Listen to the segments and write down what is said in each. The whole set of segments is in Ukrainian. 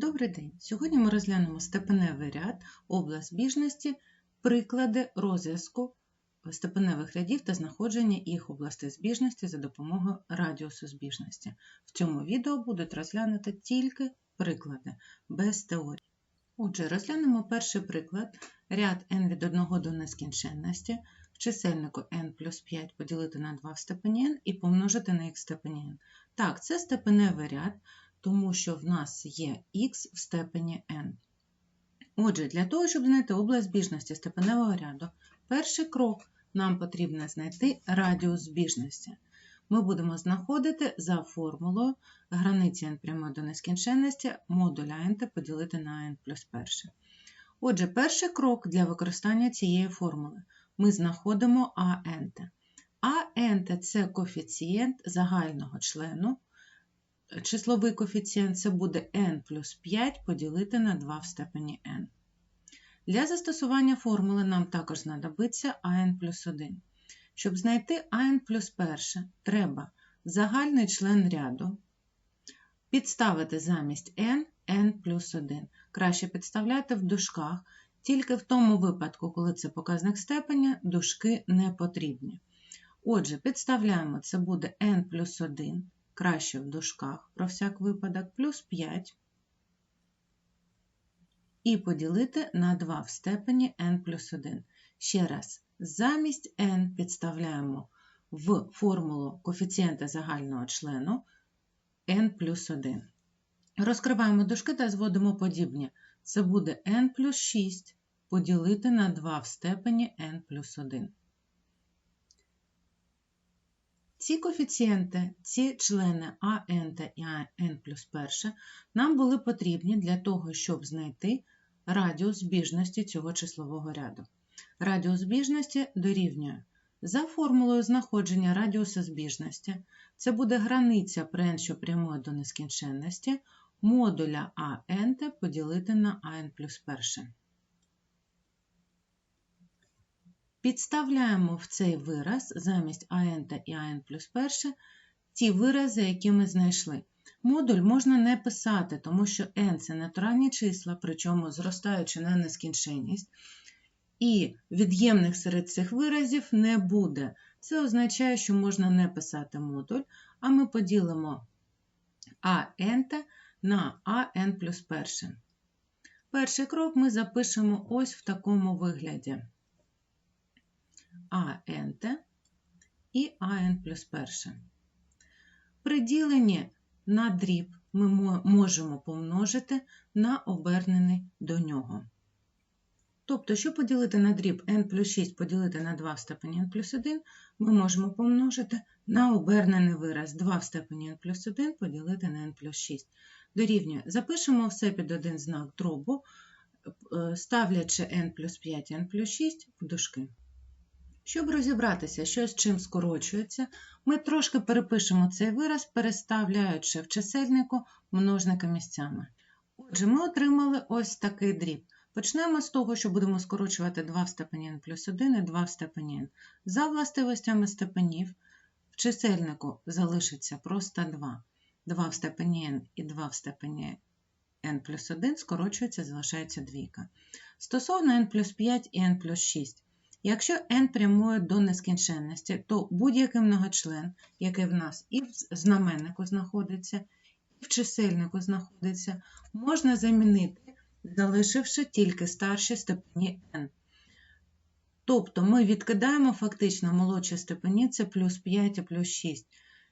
Добрий день! Сьогодні ми розглянемо степеневий ряд, область збіжності, приклади розв'язку степеневих рядів та знаходження їх областей збіжності за допомогою радіусу збіжності. В цьому відео будуть розглянути тільки приклади, без теорії. Отже, розглянемо перший приклад. Ряд n від 1 до нескінченності в чисельнику n плюс 5 поділити на 2 в степені n і помножити на х степені n. Так, це степеневий ряд, тому що в нас є х в степені n. Отже, для того, щоб знайти область збіжності степеневого ряду, перший крок нам потрібно знайти радіус збіжності. Ми будемо знаходити за формулою границі n прямої до нескінченності модуля n поділити на n плюс 1. Отже, перший крок для використання цієї формули ми знаходимо АНТ. АНТ – це коефіцієнт загального члену числовий коефіцієнт це буде n плюс 5 поділити на 2 в степені n. Для застосування формули нам також знадобиться АН плюс 1. Щоб знайти АН плюс 1, треба загальний член ряду підставити замість n n плюс 1. Краще підставляти в дужках, тільки в тому випадку, коли це показник степеня, дужки не потрібні. Отже, підставляємо, це буде n плюс 1 краще в дужках про всяк випадок, плюс 5 і поділити на 2 в степені n плюс 1. Ще раз, замість n підставляємо в формулу коефіцієнта загального члену n плюс 1. Розкриваємо дужки та зводимо подібні. Це буде n плюс 6 поділити на 2 в степені n плюс 1. Ці коефіцієнти, ці члени АН та АН плюс 1 нам були потрібні для того, щоб знайти радіус збіжності цього числового ряду. Радіус збіжності дорівнює за формулою знаходження радіуса збіжності, це буде границя при що прямує до нескінченності, модуля АН поділити на АН плюс 1. Підставляємо в цей вираз замість АН та і АН плюс 1 ті вирази, які ми знайшли. Модуль можна не писати, тому що n це натуральні числа, причому зростаючи на нескінченність. І від'ємних серед цих виразів не буде. Це означає, що можна не писати модуль, а ми поділимо АН на АН плюс 1. Перший крок ми запишемо ось в такому вигляді. АНТ і АН плюс 1. При діленні на дріб ми можемо помножити на обернений до нього. Тобто, щоб поділити на дріб n плюс 6 поділити на 2 в степені n плюс 1, ми можемо помножити на обернений вираз 2 в степені n плюс 1 поділити на n плюс 6. Дорівнює. Запишемо все під один знак дробу, е, ставлячи n плюс 5 n плюс 6 в дужки. Щоб розібратися, що з чим скорочується, ми трошки перепишемо цей вираз, переставляючи в чисельнику множника місцями. Отже, ми отримали ось такий дріб. Почнемо з того, що будемо скорочувати 2 в степені n плюс 1 і 2 в степені n. За властивостями степенів в чисельнику залишиться просто 2. 2 в степені n і 2 в степені n плюс 1 скорочується, залишається двійка. Стосовно n плюс 5 і n плюс 6. Якщо n прямує до нескінченності, то будь-який многочлен, який в нас і в знаменнику знаходиться, і в чисельнику знаходиться, можна замінити, залишивши тільки старші степені n. Тобто ми відкидаємо фактично молодші степені це плюс 5 і плюс 6.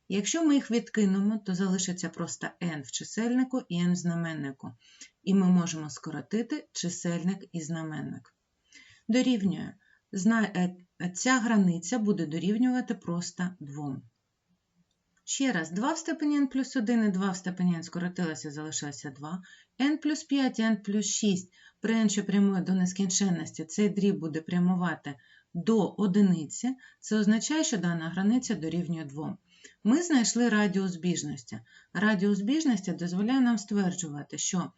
Якщо ми їх відкинемо, то залишиться просто n в чисельнику і n в знаменнику. І ми можемо скоротити чисельник і знаменник. Дорівнює. Е, ця границя буде дорівнювати просто 2. Ще раз, 2 в степені n плюс 1 і 2 в степені n скоротилося, залишилося 2. n плюс 5 і n плюс 6 при n, що прямує до нескінченності, цей дріб буде прямувати до одиниці. Це означає, що дана границя дорівнює 2. Ми знайшли радіус збіжності. Радіус збіжності дозволяє нам стверджувати, що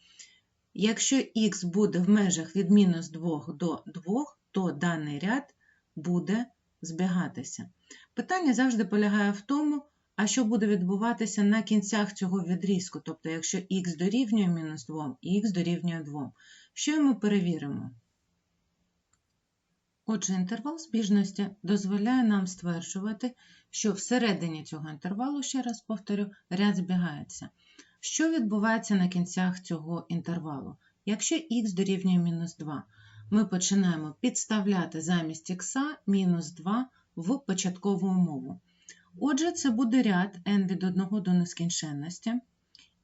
якщо х буде в межах від мінус 2 до 2, то даний ряд буде збігатися. Питання завжди полягає в тому, А що буде відбуватися на кінцях цього відрізку? Тобто, якщо х дорівнює мінус 2 і х дорівнює 2. Що ми перевіримо? Отже, інтервал збіжності дозволяє нам стверджувати, що всередині цього інтервалу, ще раз повторю, ряд збігається. Що відбувається на кінцях цього інтервалу? Якщо х дорівнює мінус 2, ми починаємо підставляти замість х мінус 2 в початкову умову. Отже, це буде ряд n від 1 до нескінченності,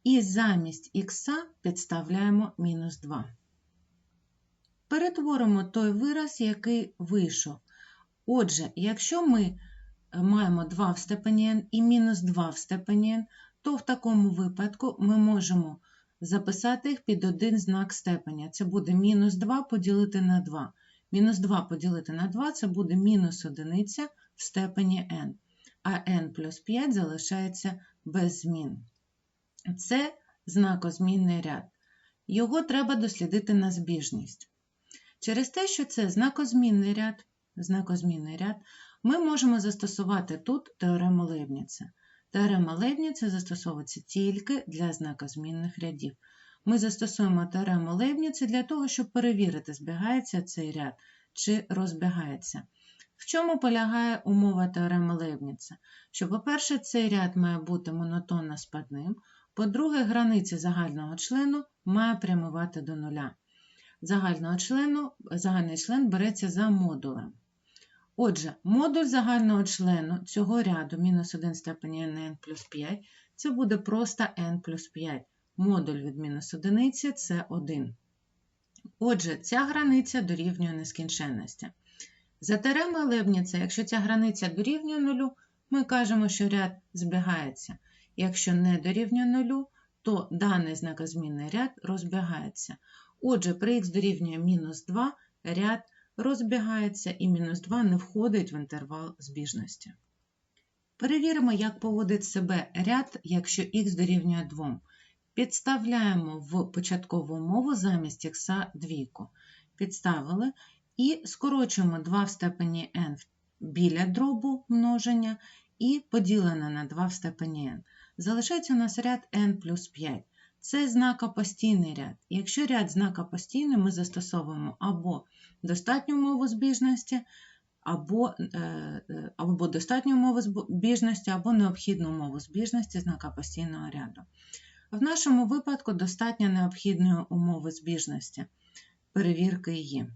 і замість х підставляємо мінус 2. Перетворимо той вираз, який вийшов. Отже, якщо ми маємо 2 в степені n і мінус 2 в степені n, то в такому випадку ми можемо записати їх під один знак степеня. Це буде мінус 2 поділити на 2. Мінус 2 поділити на 2 це буде мінус одиниця в степені n, а n плюс 5 залишається без змін. Це знакозмінний ряд. Його треба дослідити на збіжність. Через те, що це знакозмінний ряд, знакозмінний ряд, ми можемо застосувати тут теорему Лейбніца. Теорема Лейбніца застосовується тільки для знакозмінних рядів. Ми застосуємо теорему Лейбніца для того, щоб перевірити, збігається цей ряд чи розбігається. В чому полягає умова теореми Лейбніца? Що, по-перше, цей ряд має бути монотонно спадним, по-друге, границя загального члену має прямувати до нуля. Загального члену, Загальний член береться за модулем. Отже, модуль загального члену цього ряду мінус 1 степені n плюс 5 це буде просто n плюс 5. Модуль від мінус 1 це 1. Отже, ця границя дорівнює нескінченності. За теоремою Лебніца, якщо ця границя дорівнює нулю, ми кажемо, що ряд збігається. Якщо не дорівнює нулю, то даний знакозмінний ряд розбігається. Отже, при х дорівнює мінус 2 ряд розбігається і мінус 2 не входить в інтервал збіжності. Перевіримо, як поводить себе ряд, якщо х дорівнює 2. Підставляємо в початкову умову замість х двійку. Підставили і скорочуємо 2 в степені n біля дробу множення і поділене на 2 в степені n. Залишається у нас ряд n плюс 5. Це знакопостійний ряд. Якщо ряд знакопостійний, ми застосовуємо або достатню умову збіжності, або е, або достатню умову збіжності, або необхідну умову збіжності знака постійного ряду. В нашому випадку достатньо необхідної умови збіжності, перевірки її.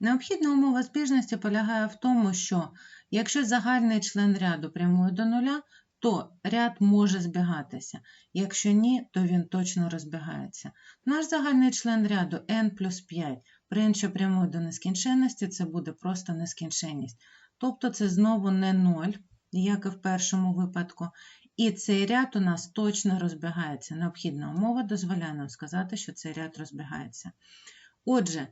Необхідна умова збіжності полягає в тому, що якщо загальний член ряду прямує до нуля, то ряд може збігатися. Якщо ні, то він точно розбігається. Наш загальний член ряду n плюс 5 при n, що до нескінченності, це буде просто нескінченність. Тобто це знову не 0, як і в першому випадку. І цей ряд у нас точно розбігається. Необхідна умова дозволяє нам сказати, що цей ряд розбігається. Отже,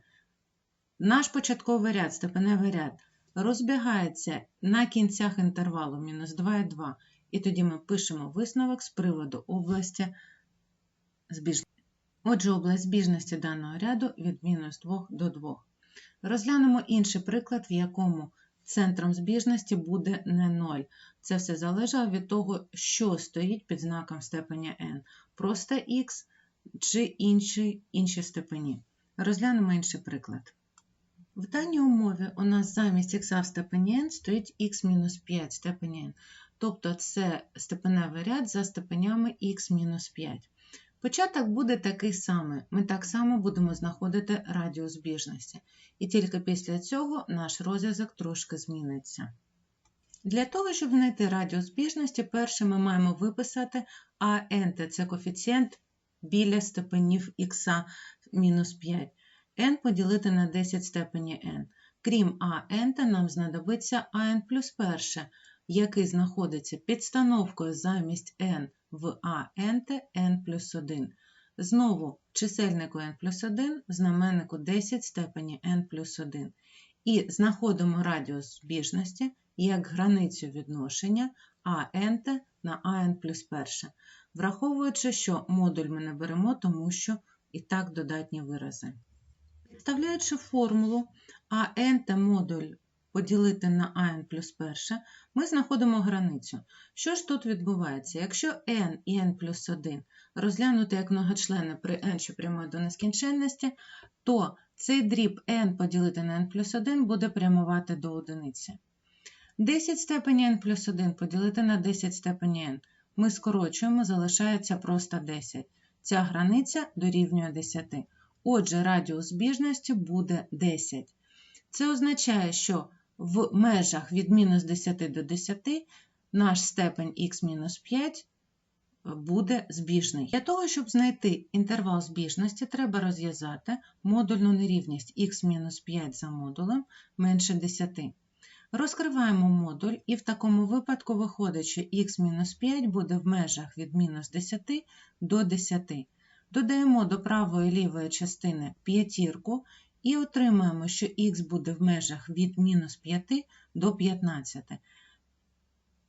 наш початковий ряд, степеневий ряд, розбігається на кінцях інтервалу мінус 2 і 2. І тоді ми пишемо висновок з приводу області збіжності. Отже, область збіжності даного ряду від мінус 2 до 2. Розглянемо інший приклад, в якому центром збіжності буде не 0. Це все залежало від того, що стоїть під знаком степеня n. Просто х чи інші, інші степені. Розглянемо інший приклад. В даній умові у нас замість х в степені n стоїть х-5 степені n. Тобто це степеневий ряд за степенями х-5. Початок буде такий самий. Ми так само будемо знаходити радіус збіжності. І тільки після цього наш розв'язок трошки зміниться. Для того, щоб знайти радіус збіжності, перше ми маємо виписати АНТ це коефіцієнт біля степенів х мінус 5. n поділити на 10 степені n. Крім АНТ, нам знадобиться АН плюс перше, який знаходиться підстановкою замість n в АНТ n плюс 1. Знову чисельнику n плюс 1 в знаменнику 10 степені n плюс 1. І знаходимо радіус збіжності як границю відношення АНТ на АН плюс 1. Враховуючи, що модуль ми не беремо, тому що і так додатні вирази. Підставляючи формулу АНТ модуль поділити на n плюс перше, ми знаходимо границю. Що ж тут відбувається? Якщо n і n плюс 1 розглянути як многочлени при n, що прямує до нескінченності, то цей дріб n поділити на n плюс 1 буде прямувати до одиниці. 10 степені n плюс 1 поділити на 10 степені n. Ми скорочуємо, залишається просто 10. Ця границя дорівнює 10. Отже, радіус збіжності буде 10. Це означає, що в межах від мінус 10 до 10 наш степень х мінус 5 буде збіжний. Для того, щоб знайти інтервал збіжності, треба розв'язати модульну нерівність х-5 за модулем менше 10. Розкриваємо модуль, і в такому випадку виходить, що х-5 буде в межах від мінус 10 до 10. Додаємо до правої і лівої частини п'ятірку і отримаємо, що х буде в межах від мінус 5 до 15.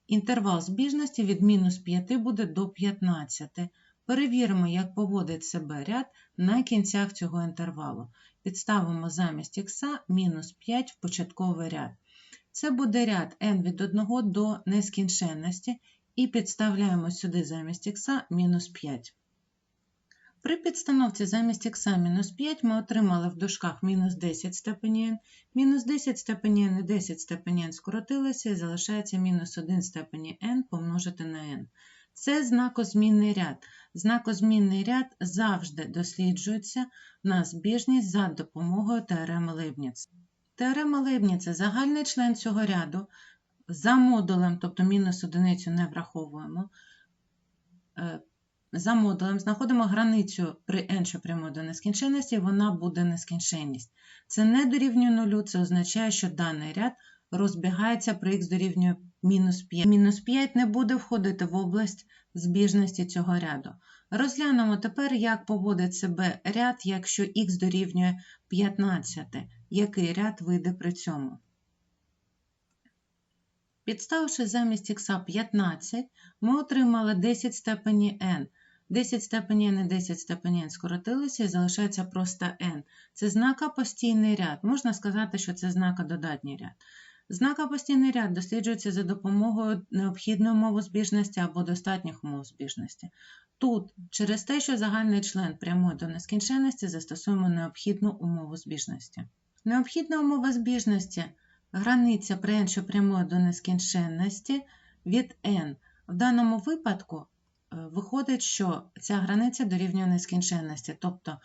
Інтервал збіжності від мінус 5 буде до 15. Перевіримо, як поводить себе ряд на кінцях цього інтервалу. Підставимо замість х мінус 5 в початковий ряд. Це буде ряд n від 1 до нескінченності і підставляємо сюди замість х мінус 5. При підстановці замість х мінус 5 ми отримали в дужках мінус 10 степені мінус 10 степені і 10 степені n скоротилися і залишається мінус 1 степені n помножити на n. Це знакозмінний ряд. Знакозмінний ряд завжди досліджується на збіжність за допомогою теореми Лейбніца. Теорема Лейбніца – загальний член цього ряду за модулем, тобто мінус одиницю не враховуємо. За модулем знаходимо границю при n, що прямує до нескінченності, вона буде нескінченність. Це не дорівнює нулю, це означає, що даний ряд розбігається при х дорівнює мінус 5. Мінус 5 не буде входити в область збіжності цього ряду. Розглянемо тепер, як поводить себе ряд, якщо х дорівнює 15. Який ряд вийде при цьому? Підставивши замість х 15, ми отримали 10 степені n. 10 степені і 10 степені скоротилися і залишається просто n. Це знакопостійний ряд. Можна сказати, що це знакододатній ряд. Знакопостійний ряд досліджується за допомогою необхідної умови збіжності або достатніх умов збіжності. Тут, через те, що загальний член прямує до нескінченності, застосуємо необхідну умову збіжності. Необхідна умова збіжності границя при n, що прямує до нескінченності від n. В даному випадку виходить, що ця границя дорівнює нескінченності, тобто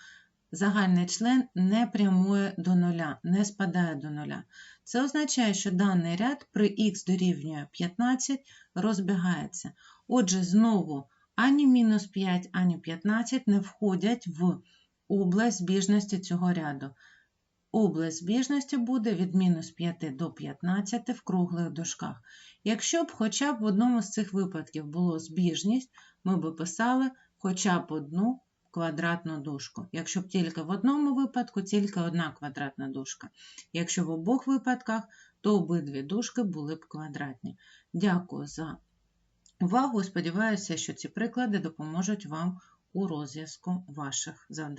загальний член не прямує до нуля, не спадає до нуля. Це означає, що даний ряд при х дорівнює 15 розбігається. Отже, знову ані мінус 5, ані 15 не входять в область збіжності цього ряду. Область збіжності буде від мінус 5 до 15 в круглих дужках. Якщо б хоча б в одному з цих випадків було збіжність, ми б писали хоча б одну квадратну дужку. Якщо б тільки в одному випадку, тільки одна квадратна дужка. Якщо в обох випадках, то обидві дужки були б квадратні. Дякую за увагу. Сподіваюся, що ці приклади допоможуть вам у розв'язку ваших завдань.